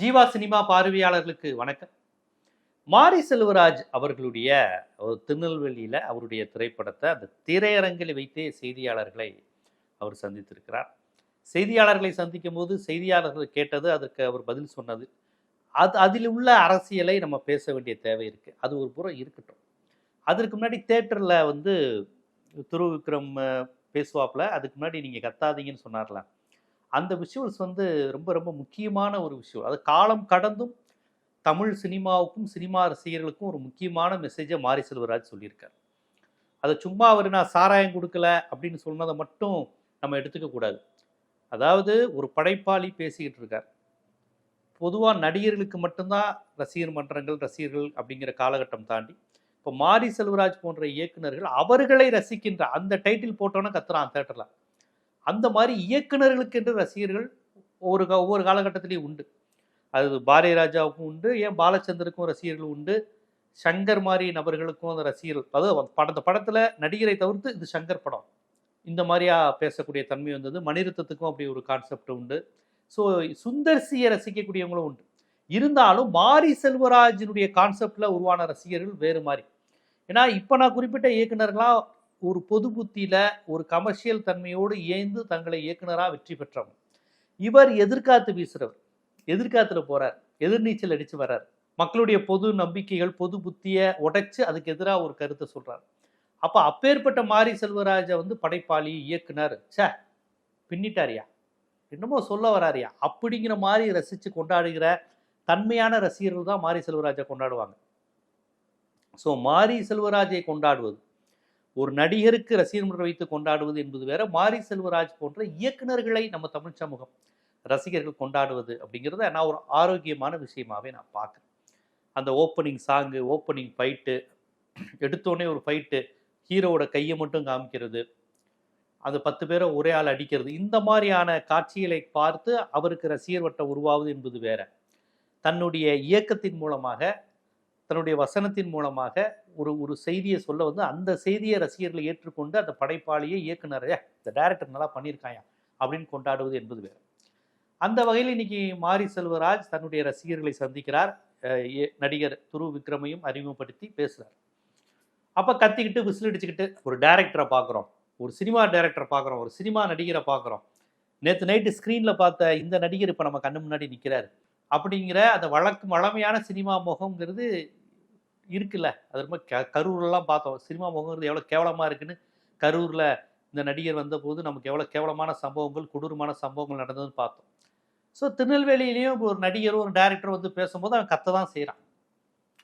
Jeeva cinema பார்வையாளர்களுக்கு வணக்கம். மாரி செல்வராஜ் அவர்களுடைய ஒரு திருநெல்வேலியில் அவருடைய திரைப்படத்தை அந்த திரையரங்கில் வைத்தே செய்தியாளர்களை அவர் சந்தித்திருக்கிறார். செய்தியாளர்களை சந்திக்கும் போது செய்தியாளர்கள் கேட்டது அதற்கு அவர் பதில் சொன்னது. அது அதில் உள்ள அரசியலை நம்ம பேச வேண்டிய தேவை இருக்குது அது ஒரு புறம் இருக்கட்டும். அதற்கு முன்னாடி தேட்டரில் வந்து துரு விக்ரம் பேசுவாப்பில் அதுக்கு முன்னாடி நீங்கள் கத்தாதீங்கன்னு சொன்னார்ல. அந்த விஷுவல்ஸ் வந்து ரொம்ப ரொம்ப முக்கியமான ஒரு விஷயம் அது காலம் கடந்தும் தமிழ் சினிமாவுக்கும் சினிமா ரசிகர்களுக்கும் ஒரு முக்கியமான மெசேஜை மாரி செல்வராஜ் சொல்லியிருக்கார். அதை சும்மா அவர் நான் சாராயம் கொடுக்கல அப்படின்னு சொன்னதை மட்டும் நம்ம எடுத்துக்க கூடாது. அதாவது ஒரு படைப்பாளி பேசிக்கிட்டு இருக்கார். பொதுவாக நடிகர்களுக்கு மட்டும்தான் ரசிகர் மன்றங்கள் ரசிகர்கள் அப்படிங்கிற காலகட்டம் தாண்டி இப்போ மாரி செல்வராஜ் போன்ற இயக்குனர்கள் அவர்களை ரசிக்கின்ற அந்த டைட்டில் போட்டோன்னே கத்துறான் தேட்டரில் அந்த மாதிரி இயக்குனர்களுக்கு என்று ரசிகர்கள் ஒவ்வொரு கா- ஒவ்வொரு காலகட்டத்திலையும் உண்டு. அது பாரதிராஜாவுக்கும் உண்டு ஏன் பாலச்சந்தருக்கும் ரசிகர்கள் உண்டு சங்கர் மாதிரி நபர்களுக்கும் அந்த ரசிகர்கள் அதாவது பட அந்த படத்தில் நடிகரை தவிர்த்து இது சங்கர் படம். இந்த மாதிரியா பேசக்கூடிய தன்மை வந்தது. மணிரத்தத்துக்கும் அப்படி ஒரு கான்செப்ட் உண்டு. ஸோ சுந்தர்சியை ரசிக்கக்கூடியவங்களும் உண்டு. இருந்தாலும் மாரி செல்வராஜினுடைய கான்செப்டில் உருவான ரசிகர்கள் வேறு மாதிரி. ஏன்னா இப்போ நான் குறிப்பிட்ட இயக்குநர்களாக ஒரு பொது புத்தியில் ஒரு கமர்ஷியல் தன்மையோடு இயைந்து தங்களை இயக்குனராக வெற்றி பெற்றவங்க இவர் எதிர்காத்து வீசுறவர். எதிர்காத்துல போறார். எதிர்நீச்சல் அடிச்சு வர்றார். மக்களுடைய பொது நம்பிக்கைகள் பொது புத்தியை உடைச்சு அதுக்கு எதிராக ஒரு கருத்தை சொல்றார். அப்ப அப்பேற்பட்ட மாரி செல்வராஜை வந்து படைப்பாளி இயக்குனர் ச்சே பின்னிட்டாரியா? என்னமோ சொல்ல வராரியா? அப்படிங்கிற மாதிரி ரசிச்சு கொண்டாடுகிற தன்மையான ரசிகர்கள் தான் மாரி செல்வராஜை கொண்டாடுவாங்க. ஸோ மாரி செல்வராஜை கொண்டாடுவது ஒரு நடிகருக்கு ரசிகர் வைத்து கொண்டாடுவது என்பது வேற மாரி செல்வராஜ் போன்ற இயக்குநர்களை நம்ம தமிழ் சமூகம் ரசிகர்கள் கொண்டாடுவது அப்படிங்கிறத நான் ஒரு ஆரோக்கியமான விஷயமாவே நான் பார்க்குறேன். அந்த ஓப்பனிங் சாங்கு ஓப்பனிங் ஃபைட்டு எடுத்தோடனே ஒரு ஃபைட்டு ஹீரோவோட கையை மட்டும் காமிக்கிறது அந்த பத்து பேரை ஒரே ஆள் அடிக்கிறது இந்த மாதிரியான காட்சிகளை பார்த்து அவருக்கு ரசிகர் வட்டம் உருவாவது என்பது வேற. தன்னுடைய இயக்கத்தின் மூலமாக தன்னுடைய வசனத்தின் மூலமாக ஒரு ஒரு செய்தியை சொல்ல வந்து அந்த செய்தியை ரசிகர்களை ஏற்றுக்கொண்டு அந்த படைப்பாளியை இயக்குனரையா இந்த டைரக்டர் நல்லா பண்ணியிருக்காயா? அப்படின்னு கொண்டாடுவது என்பது வேறு. அந்த வகையில் இன்னைக்கு மாரி செல்வராஜ் தன்னுடைய ரசிகர்களை சந்திக்கிறார். நடிகர் துரு விக்ரமையும் அறிமுகப்படுத்தி பேசுகிறார் அப்போ கத்திக்கிட்டு விசில் அடிச்சுக்கிட்டு ஒரு டேரக்டரை பார்க்குறோம் ஒரு சினிமா டேரக்டரை பார்க்குறோம் ஒரு சினிமா நடிகரை பார்க்குறோம் நேற்று நைட்டு ஸ்க்ரீனில் பார்த்த இந்த நடிகர் இப்போ நம்ம கண்ணு முன்னாடி நிற்கிறார் அப்படிங்கிற அந்த வழக்கு வளமையான சினிமா முகம்ங்கிறது இருக்குல்ல. அது ரொம்ப க கரூர்லாம் பார்த்தோம். சினிமா முகங்கிறது எவ்வளோ கேவலமாக இருக்குன்னு கரூரில் இந்த நடிகர் வந்தபோது நமக்கு எவ்வளோ கேவலமான சம்பவங்கள் கொடூரமான சம்பவங்கள் நடந்ததுன்னு பார்த்தோம். ஸோ திருநெல்வேலியிலையும் ஒரு நடிகரும் ஒரு டைரக்டர் வந்து பேசும்போது அவன் கத்த தான் செய்கிறான்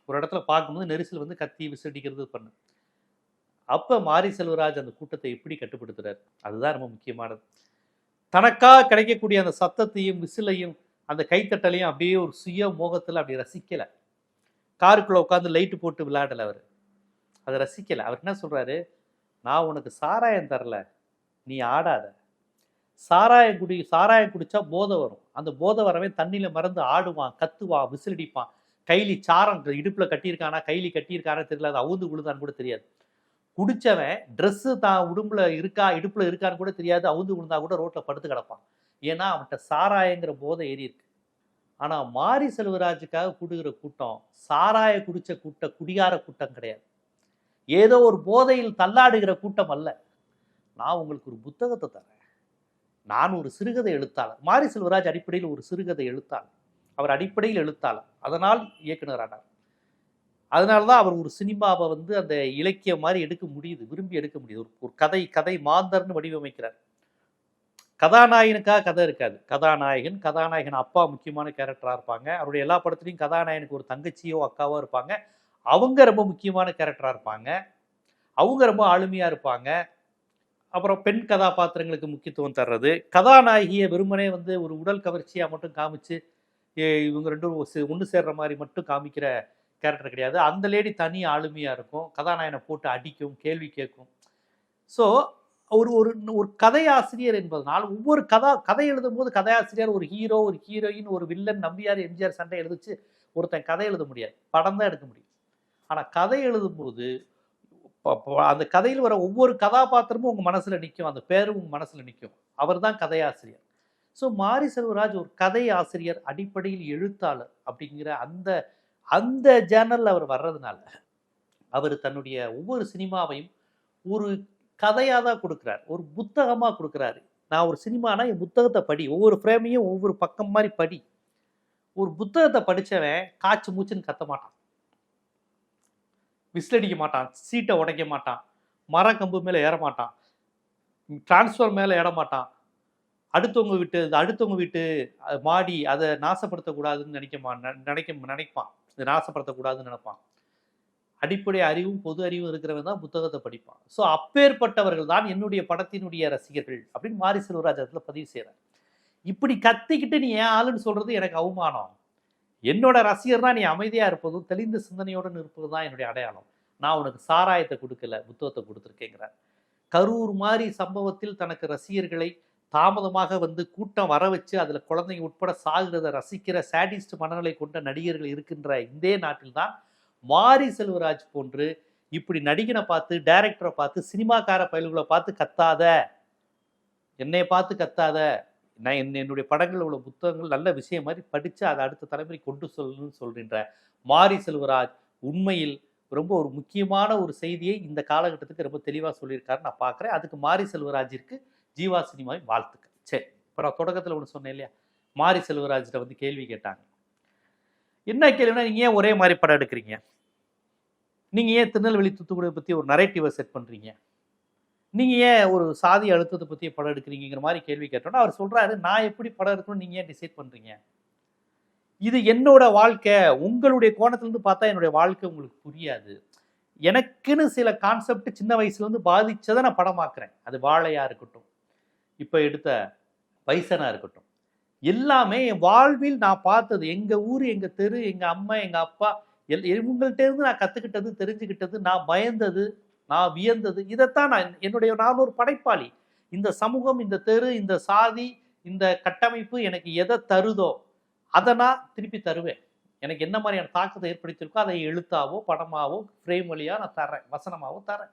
ஒரு இடத்துல பார்க்கும்போது நெரிசல் வந்து கத்தி விசடிக்கிறது பண்ணு. அப்போ மாரி செல்வராஜ் அந்த கூட்டத்தை எப்படி கட்டுப்படுத்துகிறார் அதுதான் ரொம்ப முக்கியமானது. தனக்காக கிடைக்கக்கூடிய அந்த சத்தத்தையும் விசிலையும் அந்த கைத்தட்டலையும் அப்படியே ஒரு சுய மோகத்தில் அப்படி ரசிக்கலை. காருக்குள்ளே உட்காந்து லைட்டு போட்டு விளையாடலை அவர். அதை ரசிக்கலை. அவர் என்ன சொல்கிறாரு நான் உனக்கு சாராயம் தரல. நீ ஆடாத. சாராயம் குடி சாராயம் குடித்தா போதை வரும். அந்த போதை வரவே தண்ணியில் மறந்து ஆடுவான் கத்துவான் விசிலடிப்பான். கைலி சாரம் இடுப்பில் கட்டியிருக்கானா கைலி கட்டியிருக்கானா தெரியல. அது அவுந்து விழுந்தான்னு கூட தெரியாது. குடித்தவன் ட்ரெஸ்ஸு தான் உடம்புல இருக்கா இடுப்பில் இருக்கான்னு கூட தெரியாது. அவுந்து விழுந்தா கூட ரோட்டில் படுத்து கிடப்பான். ஏன்னா அவன்கிட்ட சாராயங்கிற போதை ஏறி இருக்கு. ஆனால் மாரி செல்வராஜுக்காக கூடுகிற கூட்டம் சாராய குடிச்ச கூட்ட குடியார கூட்டம் கிடையாது. ஏதோ ஒரு போதையில் தள்ளாடுகிற கூட்டம் அல்ல. நான் உங்களுக்கு ஒரு புத்தகத்தை தரேன். நான் ஒரு சிறுகதை எழுத்தாளர் மாரி செல்வராஜ் அடிப்படையில் ஒரு சிறுகதை எழுத்தாளர் அவர் அடிப்படையில் எழுத்தாளர் அதனால் இயக்குனரானார் அதனால தான் அவர் ஒரு சினிமாவை வந்து அந்த இலக்கியம் மாதிரி எடுக்க முடியுது விரும்பி எடுக்க முடியுது. ஒரு ஒரு கதை கதை மாந்தர்னு வடிவமைக்கிறார். கதாநாயகனுக்காக கதை இருக்காது. கதாநாயகன் கதாநாயகன் அப்பா முக்கியமான கேரக்டராக இருப்பாங்க. அவருடைய எல்லா படத்துலையும் கதாநாயகனுக்கு ஒரு தங்கச்சியோ அக்காவோ இருப்பாங்க. அவங்க ரொம்ப முக்கியமான கேரக்டராக இருப்பாங்க. அவங்க ரொம்ப ஆளுமையாக இருப்பாங்க. அப்புறம் பெண் கதாபாத்திரங்களுக்கு முக்கியத்துவம் தர்றது. கதாநாயகியை வெறுமனே வந்து ஒரு உடல் கவர்ச்சியாக மட்டும் காமிச்சு ஏ, இவங்க ரெண்டும் ஒன்று சேர்ற மாதிரி மட்டும் காமிக்கிற கேரக்டர் கிடையாது. அந்த லேடி தனி ஆளுமையாக இருக்கும். கதாநாயகனை போட்டு அடிக்கும் கேள்வி கேட்கும். ஸோ ஒரு ஒரு ஒரு கதையாசிரியர் என்பதனால் ஒவ்வொரு கதா கதை எழுதும் போது கதையாசிரியர் ஒரு ஹீரோ ஒரு ஹீரோயின் ஒரு வில்லன் நம்பியார் எம்ஜிஆர் சண்டை எழுதிச்சு ஒருத்தன் கதை எழுத முடியாது. படம் தான் எடுக்க முடியும். ஆனால் கதை எழுதும்போது அந்த கதையில் வர ஒவ்வொரு கதாபாத்திரமும் உங்கள் மனசில் நிற்கும் அந்த பேரும் உங்கள் மனசில் நிற்கும் அவர் தான் கதையாசிரியர். ஸோ மாரி செல்வராஜ் ஒரு கதை ஆசிரியர் அடிப்படையில் எழுத்தாளர் அப்படிங்கிற அந்த அந்த ஜேர்னலில் அவர் வர்றதுனால அவர் தன்னுடைய ஒவ்வொரு சினிமாவையும் ஒரு கதையாக தான் கொடுக்குறார். ஒரு புத்தகமாக கொடுக்குறாரு. நான் ஒரு சினிமானா என் புத்தகத்தை படி ஒவ்வொரு ஃப்ரேமையும் ஒவ்வொரு பக்கம் மாதிரி படி. ஒரு புத்தகத்தை படித்தவன் காய்ச்சி மூச்சுன்னு கத்த மாட்டான். விசிலடிக்க மாட்டான். சீட்டை உடைக்க மாட்டான். மரக்கம்பு மேலே ஏற மாட்டான். டிரான்ஸ்ஃபர் மேலே ஏற மாட்டான். அடுத்தவங்க வீட்டு அடுத்தவங்க வீட்டு மாடி அதை நாசப்படுத்தக்கூடாதுன்னு நினைக்க நினைக்க நினைப்பான். இதை நாசப்படுத்தக்கூடாதுன்னு நினைப்பான். அடிப்படை அறிவும் பொது அறிவும் இருக்கிறவன் தான் புத்தகத்தை படிப்பான். ஸோ அப்பேற்பட்டவர்கள் தான் என்னுடைய படத்தினுடைய ரசிகர்கள் அப்படின்னு மாரி செல்வராஜ் அதில் பதிவு செய்கிறார் இப்படி கத்திக்கிட்டு நீ ஏன் ஆளுன்னு சொல்கிறது எனக்கு அவமானம். என்னோட ரசிகர்னா நீ அமைதியாக இருப்பதும் தெளிந்த சிந்தனையோடு இருப்பது தான் என்னுடைய அடையாளம். நான் உனக்கு சாராயத்தை கொடுக்கல புத்தகத்தை கொடுத்துருக்கேங்கிறார். கரூர் மாதிரி சம்பவத்தில் தனக்கு ரசிகர்களை தாமதமாக வந்து கூட்டம் வர வச்சு அதில் குழந்தைங்க உட்பட சாகுறதை ரசிக்கிற சாடிஸ்ட் மனநிலை கொண்ட நடிகர்கள் இருக்கின்ற இந்த நாட்டில்தான் மாரி செல்வராஜ் போன்று இப்படி நடிகனை பார்த்து டைரக்டரை பார்த்து சினிமாக்கார பயல்களை பார்த்து கத்தாத என்னை பார்த்து கத்தாத நான் என் என்னுடைய படங்களில் உள்ள புத்தகங்கள் நல்ல விஷயம் மாதிரி படித்து அதை அடுத்த தலைமுறை கொண்டு சொல்லணும்னு சொல்கின்ற மாரி செல்வராஜ் உண்மையில் ரொம்ப ஒரு முக்கியமான ஒரு செய்தியை இந்த காலகட்டத்துக்கு ரொம்ப தெளிவாக சொல்லியிருக்காரு நான் பார்க்குறேன். அதுக்கு மாரி செல்வராஜிற்கு ஜீவா சினிமாவை வாழ்த்துக்கள். சரி இப்போ நான் தொடக்கத்தில் ஒன்று சொன்னேன் இல்லையா? மாரி செல்வராஜ்கிட்ட வந்து கேள்வி கேட்டாங்க. என்ன கேள்வினா நீங்கள் ஏன் ஒரே மாதிரி படம் எடுக்கிறீங்க? நீங்கள் ஏன் திருநெல்வேலி தூத்துக்குடியை பற்றி ஒரு நரேட்டிவை செட் பண்ணுறீங்க நீங்கள் ஏன் ஒரு சாதி அழுத்தத்தை பற்றி படம் எடுக்கிறீங்கிற மாதிரி கேள்வி கேட்டோன்னா அவர் சொல்கிறாரு நான் எப்படி படம் எடுக்கணும்னு நீங்கள் ஏன் டிசைட் பண்ணுறீங்க இது என்னோட வாழ்க்கை. உங்களுடைய கோணத்துலேருந்து பார்த்தா என்னுடைய வாழ்க்கை உங்களுக்கு புரியாது. எனக்குன்னு சில கான்செப்ட் சின்ன வயசுலேருந்து பாதித்ததை நான் படமாக்குறேன். அது வாழையாக இருக்கட்டும். இப்போ எடுத்த பைசனாக இருக்கட்டும். எல்லாமே என் வாழ்வில் நான் பார்த்தது. எங்கள் ஊர் எங்கள் தெரு எங்கள் அம்மா எங்கள் அப்பா எல் இவங்கள்ட்ட இருந்து நான் கற்றுக்கிட்டது தெரிஞ்சுக்கிட்டது நான் பயந்தது நான் வியந்தது இதைத்தான் நான் என்னுடைய நான் ஒரு படைப்பாளி. இந்த சமூகம் இந்த தெரு இந்த சாதி இந்த கட்டமைப்பு எனக்கு எதை தருதோ அதை நான் திருப்பி தருவேன். எனக்கு என்ன மாதிரியான தாக்கத்தை ஏற்படுத்தியிருக்கோ அதை எழுத்தாவோ படமாவோ ஃப்ரேம் வழியாக நான் தரேன் வசனமாவோ தரேன்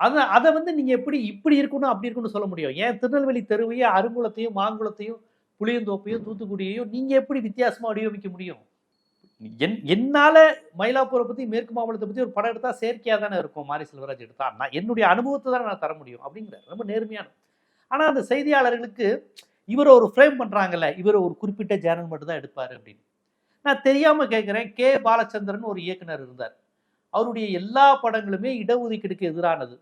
அதை அதை வந்து நீங்கள் எப்படி இப்படி இருக்கணும் அப்படி இருக்கணும்னு சொல்ல முடியும். ஏன் திருநெல்வேலி தெருவையே அருங்குளத்தையும் மாங்குளத்தையும் புளியந்தோப்பையும் தூத்துக்குடியையும் நீங்கள் எப்படி வித்தியாசமாக வடிவமைக்க முடியும்? என் என்னால் மயிலாப்பூரை பற்றி மேற்கு மாவட்டத்தை பற்றி ஒரு படம் எடுத்தால் செயற்கையாக தானே இருக்கும் மாரி செல்வராஜ் எடுத்தா. நான் என்னுடைய அனுபவத்தை தான் நான் தர முடியும் அப்படிங்கிற ரொம்ப நேர்மையான. ஆனால் அந்த செய்தியாளர்களுக்கு இவரை ஒரு ஃப்ரேம் பண்ணுறாங்கல்ல இவர் ஒரு குறிப்பிட்ட சேனல் மட்டும் தான் எடுப்பார் அப்படின்னு. நான் தெரியாமல் கேட்குறேன் கே. பாலச்சந்திரன் ஒரு இயக்குனர் இருந்தார். அவருடைய எல்லா படங்களுமே இடஒதுக்கீடுக்கு எதிரானது.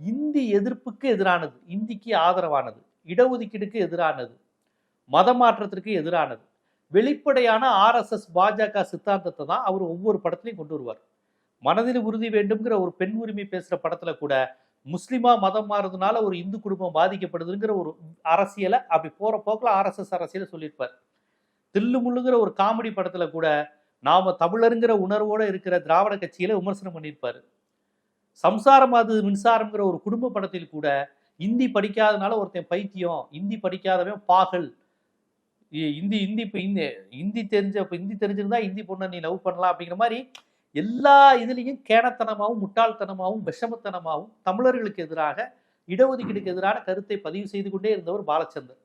இந்தி எதிர்ப்புக்கு எதிரானது இந்திக்கு ஆதரவானது இடஒதுக்கீடுக்கு எதிரானது. மதமாற்றத்திற்கு எதிரானது. வெளிப்படையான ஆர்எஸ்எஸ் பாஜக சித்தாந்தத்தை தான் அவர் ஒவ்வொரு படத்துலையும் கொண்டு வருவார். மனதில் உறுதி வேண்டும்ங்கிற ஒரு பெண் உரிமை பேசுகிற படத்தில் கூட முஸ்லீமாக மதம் மாறுறதுனால ஒரு இந்து குடும்பம் பாதிக்கப்படுதுங்கிற ஒரு அரசியலை அப்படி போகிற போக்கில் ஆர்எஸ்எஸ் அரசியலை சொல்லியிருப்பார். தில்லு முள்ளுங்கிற ஒரு காமெடி படத்தில் கூட நாம தமிழருங்கிற உணர்வோடு இருக்கிற திராவிட கட்சியில விமர்சனம் பண்ணியிருப்பாரு. சம்சாரம் அது மின்சாரம்ங்கிற ஒரு குடும்ப படத்தில் கூட இந்தி படிக்காதனால ஒருத்தன் பைத்தியம் இந்தி படிக்காதவன் பாகல் இந்தி இந்தி இப்போ இந்தி இந்தி தெரிஞ்ச இப்போ இந்தி தெரிஞ்சிருந்தா இந்தி பொண்ணை நீ லவ் பண்ணலாம் அப்படிங்கிற மாதிரி எல்லா இதுலேயும் கேனத்தனமாகவும் முட்டாள்தனமாகவும் விஷமத்தனமாகவும் தமிழர்களுக்கு எதிராக இடஒதுக்கீடுக்கு எதிரான கருத்தை பதிவு செய்து கொண்டே இருந்தவர் பாலச்சந்தர்.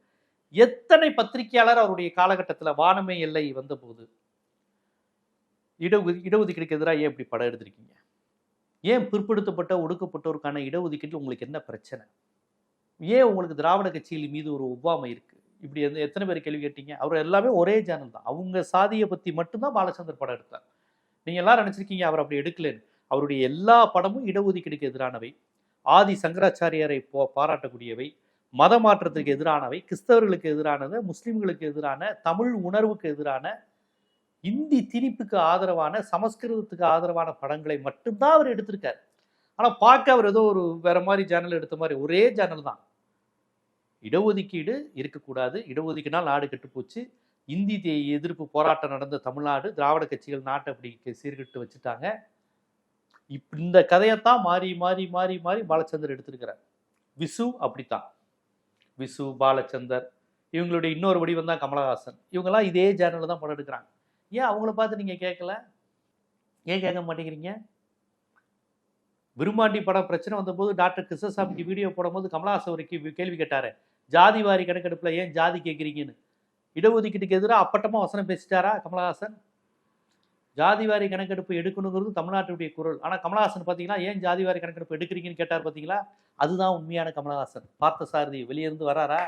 எத்தனை பத்திரிகையாளர் அவருடைய காலகட்டத்தில் வானமே எல்லை வந்தபோது? இடஒது இடஒதுக்கீடுக்கு எதிராக ஏன் இப்படி படம் எடுத்திருக்கீங்க? ஏன் பிற்படுத்தப்பட்ட ஒடுக்கப்பட்டோருக்கான இடஒதுக்கீட்டில் உங்களுக்கு என்ன பிரச்சனை? ஏன் உங்களுக்கு திராவிட கட்சிகள் மீது ஒரு ஒவ்வாமை இருக்குது இப்படி எந்த எத்தனை பேர் கேள்வி கேட்டீங்க? அவர் எல்லாமே ஒரே சேனல் தான். அவங்க சாதியை பற்றி மட்டும்தான் பாலச்சந்தர் படம் எடுத்தார். நீங்கள் எல்லாரும் நினச்சிருக்கீங்க அவர் அப்படி எடுக்கலன்னு. அவருடைய எல்லா படமும் இடஒதுக்கீடுக்கு எதிரானவை. ஆதி சங்கராச்சாரியாரை போ பாராட்டக்கூடியவை. மத மாற்றத்துக்கு எதிரானவை. கிறிஸ்தவர்களுக்கு எதிரானது முஸ்லீம்களுக்கு எதிரான தமிழ் உணர்வுக்கு எதிரான இந்தி திணிப்புக்கு ஆதரவான சமஸ்கிருதத்துக்கு ஆதரவான படங்களை மட்டும்தான் அவர் எடுத்திருக்கார். ஆனால் பார்க்க அவர் ஏதோ ஒரு வேற மாதிரி சேனல் எடுத்த மாதிரி ஒரே சேனல் தான். இடஒதுக்கீடு இருக்கக்கூடாது. இடஒதுக்கினால் நாடு கெட்டுப்போச்சு. இந்தி தே- எதிர்ப்பு போராட்டம் நடந்த தமிழ்நாடு திராவிட கட்சிகள் நாட்டை அப்படி கெ- சீர்கெட்டு வச்சுட்டாங்க. இப் இந்த கதையைத்தான் மாறி மாறி மாறி மாறி பாலச்சந்தர் எடுத்திருக்கிறார். விசு அப்படித்தான். விசு பாலச்சந்தர் இவங்களுடைய இன்னொரு வடிவம் தான் கமலஹாசன். இவங்கெல்லாம் இதே ஜேர்னலில் தான் படம் எடுக்கிறாங்க. ஏன் அவங்கள பார்த்து நீங்கள் கேட்கல? ஏன் கேட்க மாட்டேங்கிறீங்க? விரும்மாண்டி படம் பிரச்சனை வந்தபோது டாக்டர் கிருஷ்ணசாமிக்கு வீடியோ போடும்போது கமலஹாசன் ஒரு கேள்வி கேட்டாரு. ஜாதி வாரி கணக்கெடுப்பில் ஏன் ஜாதி கேட்குறீங்கன்னு இடஒதுக்கீட்டுக்கு எதிராக அப்பட்டமாக வசனம் பேசிட்டாரா கமலஹாசன்? ஜாதி வாரி கணக்கெடுப்பு எடுக்கணுங்கிறது தமிழ்நாட்டுடைய குரல். ஆனால் கமலஹாசன் பார்த்தீங்கன்னா ஏன் ஜாதி வாரி கணக்கெடுப்பு எடுக்கிறீங்கன்னு கேட்டார் பார்த்தீங்களா அதுதான் உண்மையான கமலஹாசன். பார்த்த சாரதி வெளியிருந்து வராரா?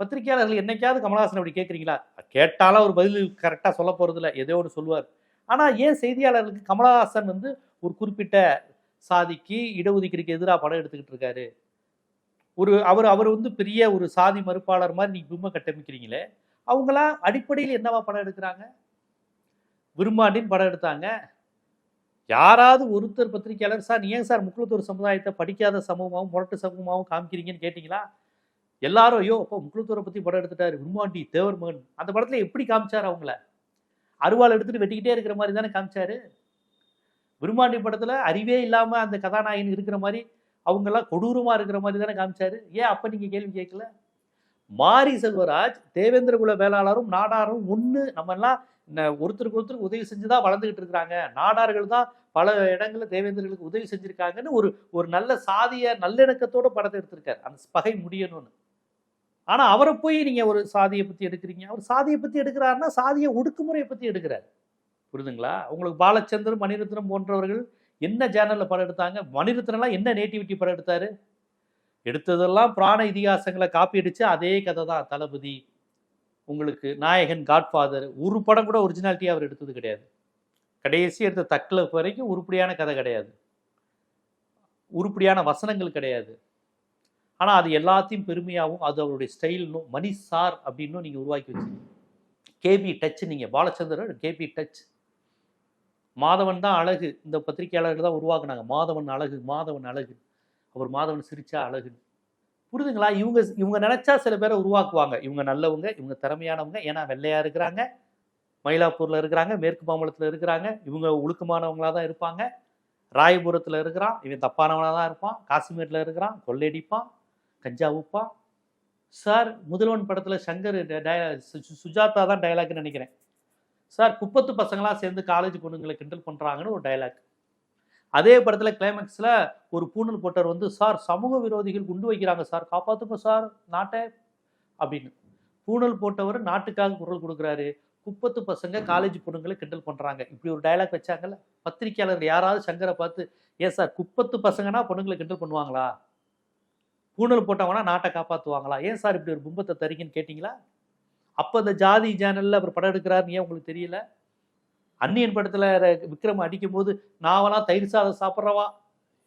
பத்திரிகையாளர்கள் என்னைக்காவது கமலஹாசன் அப்படி கேட்குறீங்களா கேட்டாலும் அவர் பதில் கரெக்டாக சொல்ல போகிறதில்ல ஏதோ ஒன்று சொல்லுவார். ஆனால் ஏன் செய்தியாளர்களுக்கு கமலஹாசன் வந்து ஒரு குறிப்பிட்ட சாதிக்கு இடஒதுக்கீடுக்கு எதிராக படம் எடுத்துக்கிட்டு இருக்காரு? ஒரு அவர் அவர் வந்து பெரிய ஒரு சாதி மறுப்பாளர் மாதிரி நீங்கள் பிம்ப கட்டமைக்கிறீங்களே அவங்களாம் அடிப்படையில் என்னவா படம் எடுக்கிறாங்க? விரும்பாண்டின்னு படம் எடுத்தாங்க. யாராவது ஒருத்தர் பத்திரிகையாளர் சார் நீ ஏன் சார் முக்குளத்தூர் சமுதாயத்தை படிக்காத சமூகமாகவும் முரட்டு சமூகமாகவும் காமிக்கிறீங்கன்னு கேட்டிங்களா? எல்லாரும் ஐயோ இப்போ முக்குளத்தூரை பற்றி படம் எடுத்துட்டாரு விரும்பாண்டி தேவர் மகன். அந்த படத்தில் எப்படி காமிச்சார் அவங்கள? அருவாள் எடுத்துட்டு வெட்டிக்கிட்டே இருக்கிற மாதிரி தானே காமிச்சாரு? விரும்பாண்டி படத்தில் அறிவே இல்லாமல் அந்த கதாநாயகன் இருக்கிற மாதிரி அவங்கெல்லாம் கொடூரமாக இருக்கிற மாதிரி தானே காமிச்சாரு. ஏன் அப்போ நீங்கள் கேள்வி கேட்கல? மாரி செல்வராஜ் தேவேந்திர குல வேளாளரும் நாடாரும் ஒன்று நம்ம எல்லாம் ஒருத்தருக்கு ஒருத்தர் உதவி செஞ்சு தான் வளர்ந்துகிட்டு இருக்கிறாங்க. நாடார்கள் தான் பல இடங்களில் தேவேந்திரர்களுக்கு உதவி செஞ்சிருக்காங்கன்னு ஒரு ஒரு நல்ல சாதிய நல்லிணக்கத்தோட படத்தை எடுத்திருக்காரு. அந்த பகை முடியணும்னு. ஆனா அவரை போய் நீங்க ஒரு சாதியை பத்தி எடுக்கிறீங்க. அவர் சாதியை பத்தி எடுக்கிறாருன்னா சாதிய ஒடுக்குமுறையை பத்தி எடுக்கிறார். புரியுதுங்களா? உங்களுக்கு பாலச்சந்திரன் மணிரத்னம் போன்றவர்கள் என்ன சேனல்ல படம் எடுத்தாங்க? மணிரத்னம்லாம் என்ன நேட்டிவிட்டி படம் எடுத்தார்? எடுத்ததெல்லாம் புராண இதிகாசங்களை காப்பி அடித்து அதே கதை தான் தளபதி உங்களுக்கு நாயகன் காட்ஃபாதர் ஒரு படம் கூட ஒரிஜினாலிட்டியாக அவர் எடுத்தது கிடையாது. கடைசி எடுத்த தக்கில் வரைக்கும் உருப்படியான கதை கிடையாது. உருப்படியான வசனங்கள் கிடையாது. ஆனால் அது எல்லாத்தையும் பெருமையாகவும் அது அவருடைய ஸ்டைல்னும் மணி சார் அப்படின்னும் நீங்கள் உருவாக்கி வச்சீங்க. கேபி டச் நீங்கள் பாலச்சந்திரன் கேபி டச் மாதவன் தான் அழகு. இந்த பத்திரிகையாளர்கள் தான் உருவாக்குனாங்க. மாதவன் அழகு மாதவன் அழகு. அவர் மாதவன் சிரிச்சா அழகு. புரிதுங்களா? இவங்க இவங்க நினைச்சா சில பேரை உருவாக்குவாங்க. இவங்க நல்லவங்க இவங்க திறமையானவங்க. ஏன்னா வெள்ளையா இருக்கிறாங்க மயிலாப்பூர்ல இருக்கிறாங்க மேற்கு மாம்பலத்தில் இருக்கிறாங்க. இவங்க ஒழுக்கமானவங்களா தான் இருப்பாங்க. ராயபுரத்தில் இருக்கிறான் இவன் தப்பானவனாக தான் இருப்பான். காஷ்மீரில் இருக்கிறான் கொள்ளையடிப்பான் கஞ்சா உப்பான் சார் முதல்வன் படத்தில் சங்கர் டய- சு- சுஜாதா தான் டைலாக்னு நினைக்கிறேன். சார் குப்பத்து பசங்களாம் சேர்ந்து காலேஜ் பொண்ணுங்களை கிண்டல் பண்ணுறாங்கன்னு ஒரு டைலாக் அதே படத்தில் கிளைமேக்ஸில் ஒரு பூணல் போட்டவர் வந்து சார் சமூக விரோதிகள் குண்டு வைக்கிறாங்க சார் காப்பாற்றுங்க சார் நாட்டை அப்படின்னு. பூணல் போட்டவர் நாட்டுக்காக குரல் கொடுக்குறாரு. குப்பத்து பசங்க காலேஜ் பொண்ணுங்களை கிண்டல் பண்ணுறாங்க இப்படி ஒரு டயலாக் வச்சாங்கல்ல? பத்திரிகையாளர் யாராவது சங்கரை பார்த்து ஏன் சார் குப்பத்து பசங்கன்னா பொண்ணுங்களை கிண்டல் பண்ணுவாங்களா? பூணல் போட்டவங்கன்னா நாட்டை காப்பாற்றுவாங்களா ஏன் சார் இப்படி ஒரு கும்பத்தை தரீங்கன்னு கேட்டிங்களா? அப்போ இந்த ஜாதி சேனலில் அவர் படம் எடுக்கிறாருன்னு ஏன் உங்களுக்கு தெரியல? அன்னியன் படத்தில் விக்ரம் அடிக்கும் போது நாவெல்லாம் தயிர் சாதம் சாப்பிட்றவா?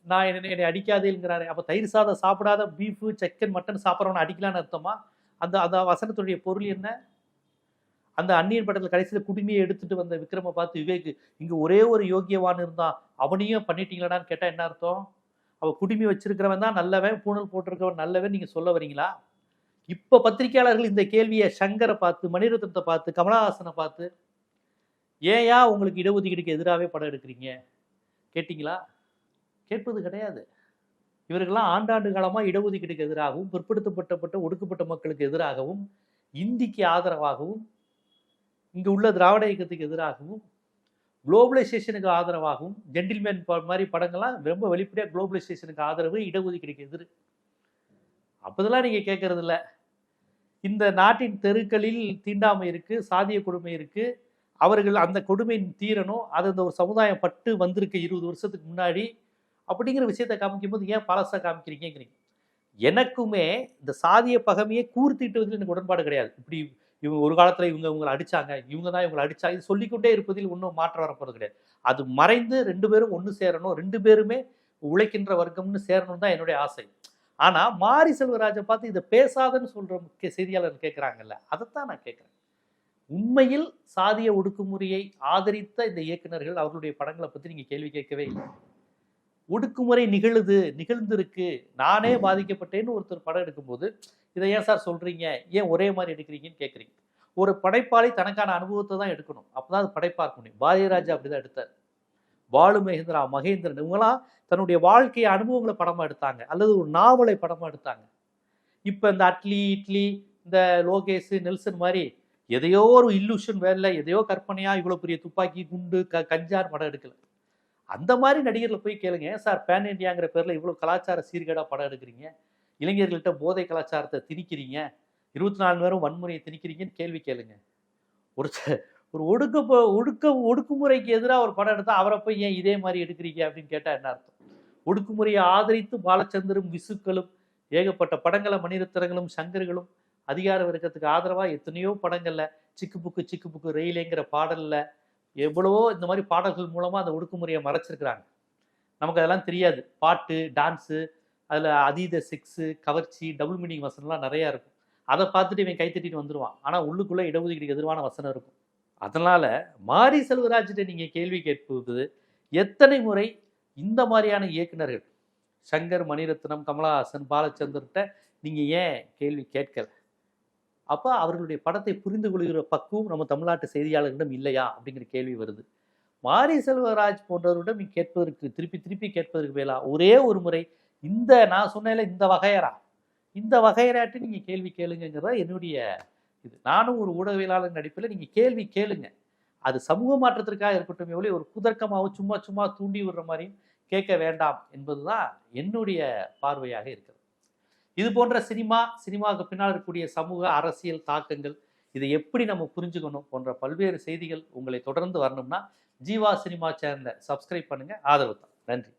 நான் என்னை என்னை அடிக்காதேங்கிறாரு அப்போ தயிர் சாதம் சாப்பிடாத பீஃபு சிக்கன் மட்டன் சாப்பிட்றவனை அடிக்கலான்னு அர்த்தமா? அந்த அந்த வசனத்துடைய பொருள் என்ன? அந்த அந்நியன் படத்தில் கடைசியில் குடுமையை எடுத்துட்டு வந்த விக்ரமை பார்த்து விவேக் இங்கே ஒரே ஒரு யோகியவான் இருந்தான். அவனையும் பண்ணிட்டீங்களாடான்னு கேட்டால் என்ன அர்த்தம்? அவள் குடுமி வச்சிருக்கிறவன் தான் நல்லவன் பூணல் போட்டிருக்கவன் நல்லவன் நீங்கள் சொல்ல வரீங்களா? இப்போ பத்திரிக்கையாளர்கள் இந்த கேள்வியை சங்கரை பார்த்து மணிரத்னத்தை பார்த்து கமலஹாசனை பார்த்து ஏயா உங்களுக்கு இடஒதுக்கீடுக்கு எதிராகவே படம் எடுக்கிறீங்க? கேட்டிங்களா? கேட்பது கிடையாது. இவர்கள்லாம் ஆண்டாண்டு காலமாக இடஒதுக்கீடுக்கு எதிராகவும் பிற்படுத்தப்பட்டப்பட்ட ஒடுக்கப்பட்ட மக்களுக்கு எதிராகவும் இந்திக்கு ஆதரவாகவும் இங்கே உள்ள திராவிட இயக்கத்துக்கு எதிராகவும் குளோபலைசேஷனுக்கு ஆதரவாகவும் ஜென்டில்மேன் மாதிரி படங்கள்லாம் ரொம்ப வெளிப்படையாக குளோபலைசேஷனுக்கு ஆதரவு இடஒதுக்கீடுக்கு எதிர் அப்போதெல்லாம் நீங்கள் கேட்கறது இல்லை இந்த நாட்டின் தெருக்களில் தீண்டாமை இருக்குது சாதிய கொடுமை இருக்குது அவர்கள் அந்த கொடுமை தீரணும் அது அந்த ஒரு சமுதாயம் பட்டு வந்திருக்கு இருபது வருஷத்துக்கு முன்னாடி அப்படிங்கிற விஷயத்தை காமிக்கும் போது ஏன் பழசாக காமிக்கிறீங்கிறீங்க எனக்குமே இந்த சாதிய பகமையை கூர்த்திட்டுவதில் எனக்கு உடன்பாடு கிடையாது. இப்படி இவங்க ஒரு காலத்தில் இவங்க இவங்களை அடித்தாங்க இவங்க தான் இவங்களை அடித்தா இது சொல்லிக்கொண்டே இருப்பதில் ஒன்றும் மாற்றம் வரப்போகிறது கிடையாது. அது மறைந்து ரெண்டு பேரும் ஒன்று சேரணும் ரெண்டு பேருமே உழைக்கின்ற வர்க்கம்னு சேரணும் தான் என்னுடைய ஆசை. ஆனா மாரி செல்வராஜை பார்த்து இதை பேசாதன்னு சொல்ற முக்கிய செய்தியாளர் கேட்குறாங்கல்ல அதைத்தான் நான் கேட்குறேன் உண்மையில் சாதிய ஒடுக்குமுறையை ஆதரித்த இந்த இயக்குநர்கள் அவர்களுடைய படங்களை பற்றி நீங்க கேள்வி கேட்கவே இல்லை. ஒடுக்குமுறை நிகழுது நிகழ்ந்திருக்கு நானே பாதிக்கப்பட்டேன்னு ஒருத்தர் படம் எடுக்கும்போது இதை ஏன் சார் சொல்றீங்க? ஏன் ஒரே மாதிரி எடுக்கிறீங்கன்னு கேட்குறீங்க ஒரு படைப்பாளி தனக்கான அனுபவத்தை தான் எடுக்கணும். அப்பதான் அது படைப்பாக்க முடியும் பாரதிராஜா அப்படிதான் எடுத்தார். பாலு மகேந்திரா மகேந்திரன் இவங்களாம் தன்னுடைய வாழ்க்கையை அனுபவங்களை படமா எடுத்தாங்க. அல்லது ஒரு நாவலை படமா எடுத்தாங்க. இப்போ இந்த அட்லி இட்லி இந்த லோகேஷ் நெல்சன் மாதிரி எதையோ ஒரு இல்லூஷன் வேலை எதையோ கற்பனையா இவ்வளவு பெரிய துப்பாக்கி குண்டு க கஞ்சார் படம் எடுக்கல. அந்த மாதிரி நடிகர்ல போய் கேளுங்க ஏன் சார் பேன் இண்டியாங்கிற பேர்ல இவ்வளவு கலாச்சார சீர்கேடா படம் எடுக்கிறீங்க? இளைஞர்கள்ட்ட போதை கலாச்சாரத்தை திணிக்கிறீங்க? இருபத்தி நாலு நேரம் வன்முறையை திணிக்கிறீங்கன்னு கேள்வி கேளுங்க. ஒரு ச- ஒரு ஒடுக்க ஒடுக்க ஒடுக்குமுறைக்கு எதிராக ஒரு படம் எடுத்தால் அவரை போய் ஏன் இதே மாதிரி எடுக்கிறீங்க? அப்படின்னு கேட்டால் என்ன அர்த்தம்? ஒடுக்குமுறையை ஆதரித்து பாலச்சந்தரும் விசுக்களும் ஏகப்பட்ட படங்களை மணிரத்னங்களும் சங்கர்களும் அதிகார வர்க்கத்துக்கு ஆதரவாக எத்தனையோ படங்களில் சிக்கு புக்கு சிக்கு புக்கு ரயிலேங்கிற பாடலில் எவ்வளவோ இந்த மாதிரி பாடல்கள் மூலமாக அந்த ஒடுக்குமுறையை மறைச்சிருக்கிறாங்க. நமக்கு அதெல்லாம் தெரியாது. பாட்டு டான்ஸு அதில் அதீத செக்ஸு கவர்ச்சி டபுள் மீனிங் வசனம்லாம் நிறையா இருக்கும். அதை பார்த்துட்டு இவன் கைத்தட்டிட்டு வந்துடுவான் ஆனால் உள்ளுக்குள்ளே இடஒதுக்கீடு எதிர்வான வசனம் இருக்கும். அதனால் மாரி செல்வராஜ்கிட்ட நீங்கள் கேள்வி கேட்பது எத்தனை முறை இந்த மாதிரியான இயக்குனர்கள் சங்கர் மணிரத்னம் கமலஹாசன் பாலச்சந்தர்கிட்ட நீங்கள் ஏன் கேள்வி கேட்கல? அப்போ அவர்களுடைய படத்தை புரிந்து கொள்கிற பக்குவம் நம்ம தமிழ்நாட்டு செய்தியாளர்களிடம் இல்லையா? அப்படிங்கிற கேள்வி வருது. மாரி செல்வராஜ் போன்றவரிடம் கேட்பதற்கு திருப்பி திருப்பி கேட்பதற்கு மேலா? ஒரே ஒரு முறை இந்த நான் சொன்னேன்ல இந்த வகையரா இந்த வகையராட்டு நீங்கள் கேள்வி கேளுங்கிறதா என்னுடைய இது. நானும் ஒரு ஊடகவியலாளர் நடிப்பில் நீங்கள் கேள்வி கேளுங்க. அது சமூக மாற்றத்திற்காக இருக்கட்டும் எவ்வளோ ஒரு குதர்க்கமாகவும் சும்மா சும்மா தூண்டி விடுற மாதிரியும் கேட்க வேண்டாம் என்பதுதான் என்னுடைய பார்வையாக இருக்கிறது. இது போன்ற சினிமா சினிமாவுக்கு பின்னால் இருக்கக்கூடிய சமூக அரசியல் தாக்கங்கள் இதை எப்படி நம்ம புரிஞ்சுக்கணும் போன்ற பல்வேறு செய்திகள் உங்களை தொடர்ந்து வரணும்னா ஜீவா சினிமா சேனலை சப்ஸ்கிரைப் பண்ணுங்கள் ஆதரவு தான். நன்றி.